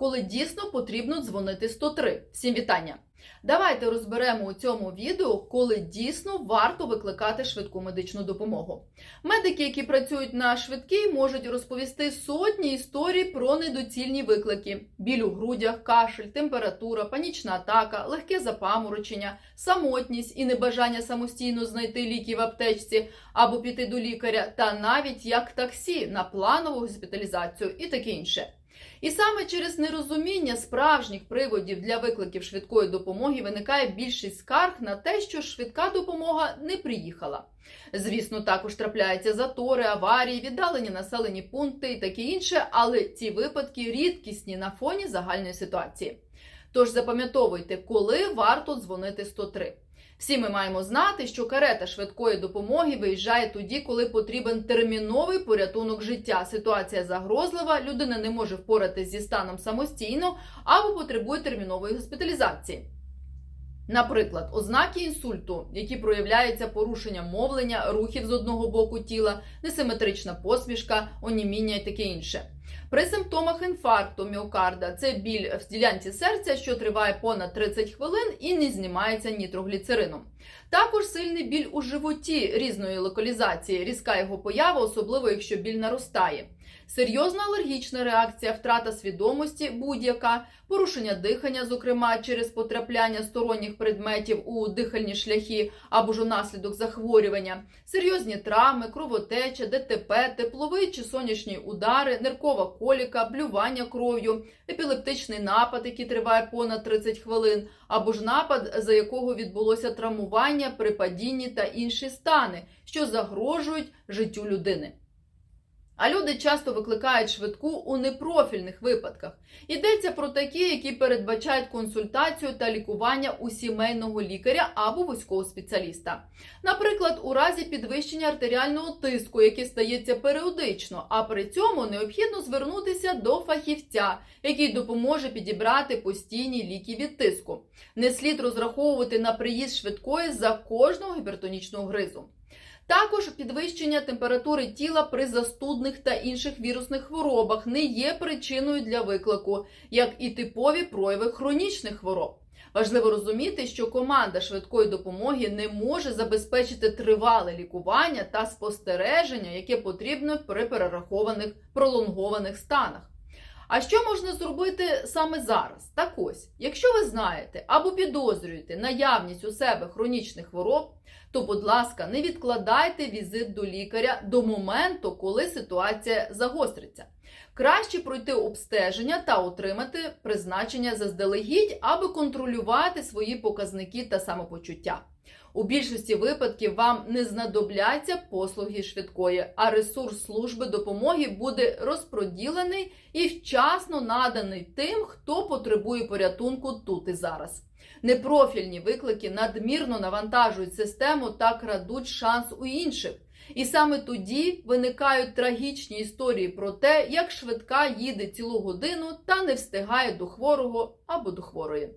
коли дійсно потрібно дзвонити 103. Всім вітання! Давайте розберемо у цьому відео, коли дійсно варто викликати швидку медичну допомогу. Медики, які працюють на швидкій, можуть розповісти сотні історій про недоцільні виклики: біль у грудях, кашель, температура, панічна атака, легке запаморочення, самотність і небажання самостійно знайти ліки в аптечці або піти до лікаря, та навіть як таксі на планову госпіталізацію і таке інше. І саме через нерозуміння справжніх приводів для викликів швидкої допомоги виникає більшість скарг на те, що швидка допомога не приїхала. Звісно, також трапляються затори, аварії, віддалені населені пункти і таке інше, але ці випадки рідкісні на фоні загальної ситуації. Тож запам'ятовуйте, коли варто дзвонити 103. Всі ми маємо знати, що карета швидкої допомоги виїжджає тоді, коли потрібен терміновий порятунок життя. Ситуація загрозлива, людина не може впоратись зі станом самостійно або потребує термінової госпіталізації. Наприклад, ознаки інсульту, які проявляються порушенням мовлення, рухів з одного боку тіла, несиметрична посмішка, оніміння і таке інше. При симптомах інфаркту міокарда це біль в ділянці серця, що триває понад 30 хвилин і не знімається нітрогліцерином. Також сильний біль у животі різної локалізації, різка його поява, особливо якщо біль наростає. Серйозна алергічна реакція, втрата свідомості будь-яка, порушення дихання, зокрема через потрапляння сторонніх предметів у дихальні шляхи або ж унаслідок захворювання, серйозні травми, кровотеча, ДТП, тепловий чи сонячні удари, ниркова коліка, блювання кров'ю, епілептичний напад, який триває понад 30 хвилин, або ж напад, за якого відбулося травмування при падінні та інші стани, що загрожують життю людини. А люди часто викликають швидку у непрофільних випадках. Йдеться про такі, які передбачають консультацію та лікування у сімейного лікаря або вузького спеціаліста. Наприклад, у разі підвищення артеріального тиску, який стається періодично, а при цьому необхідно звернутися до фахівця, який допоможе підібрати постійні ліки від тиску. Не слід розраховувати на приїзд швидкої за кожного гіпертонічного гризу. Також підвищення температури тіла при застудних та інших вірусних хворобах не є причиною для виклику, як і типові прояви хронічних хвороб. Важливо розуміти, що команда швидкої допомоги не може забезпечити тривале лікування та спостереження, яке потрібно при перерахованих пролонгованих станах. А що можна зробити саме зараз? Так ось, якщо ви знаєте або підозрюєте наявність у себе хронічних хвороб, то, будь ласка, не відкладайте візит до лікаря до моменту, коли ситуація загостриться. Краще пройти обстеження та отримати призначення заздалегідь, аби контролювати свої показники та самопочуття. У більшості випадків вам не знадобляться послуги швидкої, а ресурс служби допомоги буде розпроділений і вчасно наданий тим, хто потребує порятунку тут і зараз. Непрофільні виклики надмірно навантажують систему та крадуть шанс у інших. І саме тоді виникають трагічні історії про те, як швидка їде цілу годину та не встигає до хворого або до хворої.